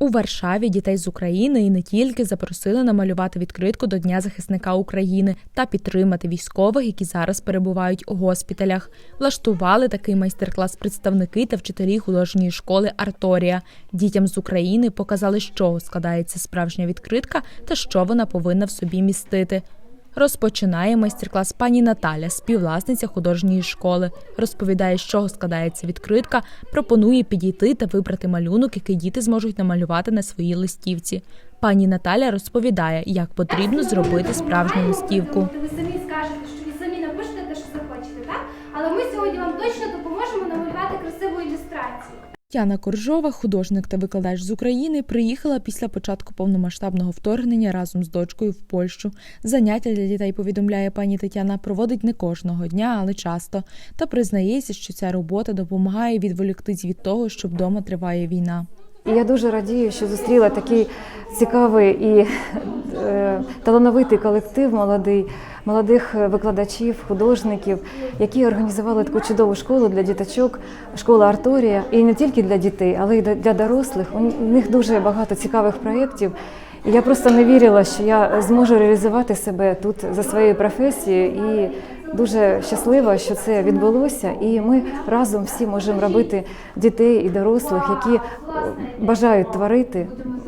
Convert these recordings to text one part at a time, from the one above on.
У Варшаві дітей з України і не тільки запросили намалювати відкритку до Дня захисника України та підтримати військових, які зараз перебувають у госпіталях. Влаштували такий майстер-клас представники та вчителі художньої школи Арторія. Дітям з України показали, з чого складається справжня відкритка та що вона повинна в собі містити. Розпочинає майстер-клас пані Наталя, співвласниця художньої школи. Розповідає, з чого складається відкритка, пропонує підійти та вибрати малюнок, який діти зможуть намалювати на своїй листівці. Пані Наталя розповідає, як потрібно зробити справжню листівку. Ви самі скажете, що ви самі напишете те, що захочете, так? Але ми сьогодні вам точно ілюстрацію. Тяна Коржова, художник та викладач з України, приїхала після початку повномасштабного вторгнення разом з дочкою в Польщу. Заняття для дітей, повідомляє пані Тетяна, проводить не кожного дня, але часто. Та признається, що ця робота допомагає відволіктись від того, що вдома триває війна. І я дуже радію, що зустріла такий цікавий і е, талановитий колектив молодий, молодих викладачів, художників, які організували таку чудову школу для діточок, школа Арторія. І не тільки для дітей, але й для дорослих. У них дуже багато цікавих проєктів. І я просто не вірила, що я зможу реалізувати себе тут за своєю професією. І дуже щаслива, що це відбулося. І ми разом всі можемо робити дітей і дорослих, які е, бажають творити,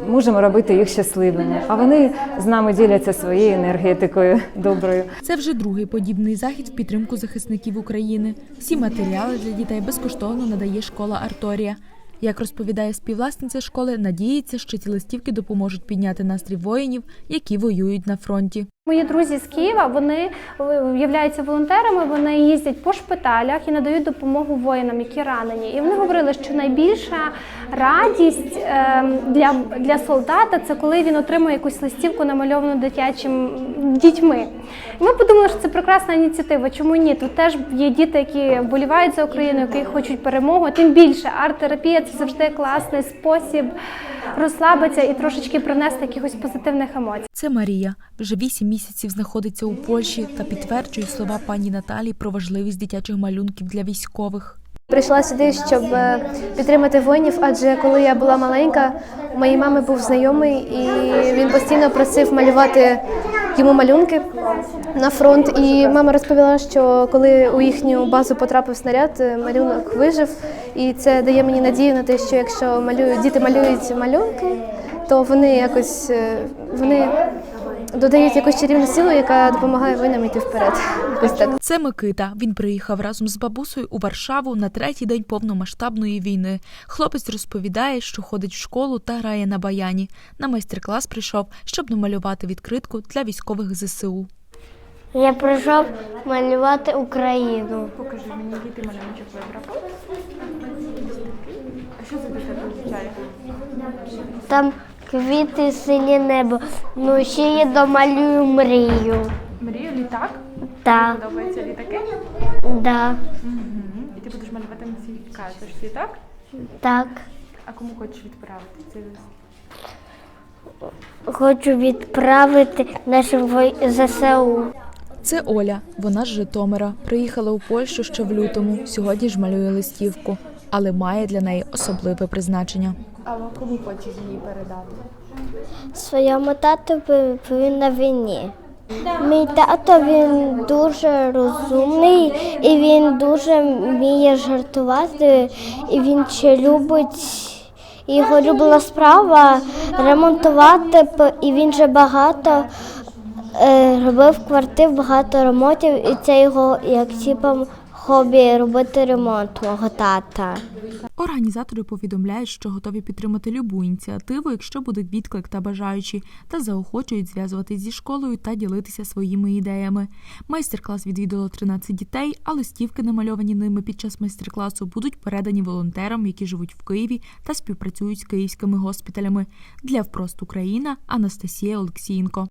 можемо робити їх щасливими. А вони з нами діляться своєю енергетикою доброю. Це вже другий подібний захід в підтримку захисників України. Всі матеріали для дітей безкоштовно надає школа Арторія. Як розповідає співвласниця школи, надіється, що ці листівки допоможуть підняти настрій воїнів, які воюють на фронті. Мої друзі з Києва вони е, являються волонтерами. Вони їздять по шпиталях і надають допомогу воїнам, які ранені. І вони говорили, що найбільша радість е, для, для солдата це коли він отримує якусь листівку, намальовану дитячим дітьми. І ми подумали, що це прекрасна ініціатива. Чому ні? Тут теж є діти, які вболівають за Україну, які хочуть перемогу. Тим більше арт-терапія це завжди класний спосіб розслабитися і трошечки принести якихось позитивних емоцій. Це Марія. Вже вісім місяців знаходиться у Польщі та підтверджує слова пані Наталі про важливість дитячих малюнків для військових. Прийшла сюди, щоб е, підтримати воїнів, адже коли я була маленька, у моєї мами був знайомий, і він постійно просив малювати йому малюнки на фронт. І мама розповіла, що коли у їхню базу потрапив снаряд, е, малюнок вижив. І це дає мені надію на те, що якщо малюють діти малюють малюнки, то вони якось е, вони додають якусь чарівну силу, яка допомагає воїнам йти вперед. Ось так. Це Микита. Він приїхав разом з бабусею у Варшаву на третій день повномасштабної війни. Хлопець розповідає, що ходить в школу та грає на баяні. На майстер-клас прийшов, щоб намалювати відкритку для військових ЗСУ. Я прийшов малювати Україну. Покажи мені, який ти малюночок вибрав. А що це таке означає? Там квіти, синє небо. Ну ще я домалюю мрію. Мрію літак? Так, Подобаються літаки? да, І ти будеш малювати на цій карточці, так? так. А кому хочеш відправити цей лист? Хочу відправити нашим вой- ЗСУ. Це Оля. Вона з Житомира. Приїхала у Польщу ще в лютому. Сьогодні ж малює листівку, але має для неї особливе призначення. А кому хочеш її передати? Своєму тату він на війні. Мій тато він дуже розумний і він дуже вміє жартувати, і він ще любить. Його любила справа ремонтувати, і він же багато е, робив квартир, багато ремонтів, і це його як типом хобі робити ремонт мого тата. Організатори повідомляють, що готові підтримати любу ініціативу, якщо буде відклик та бажаючі, та заохочують зв'язуватись зі школою та ділитися своїми ідеями. Майстер-клас відвідало 13 дітей, а листівки, намальовані ними під час майстер-класу, будуть передані волонтерам, які живуть в Києві та співпрацюють з київськими госпіталями. Для впрост Україна Анастасія Олексієнко.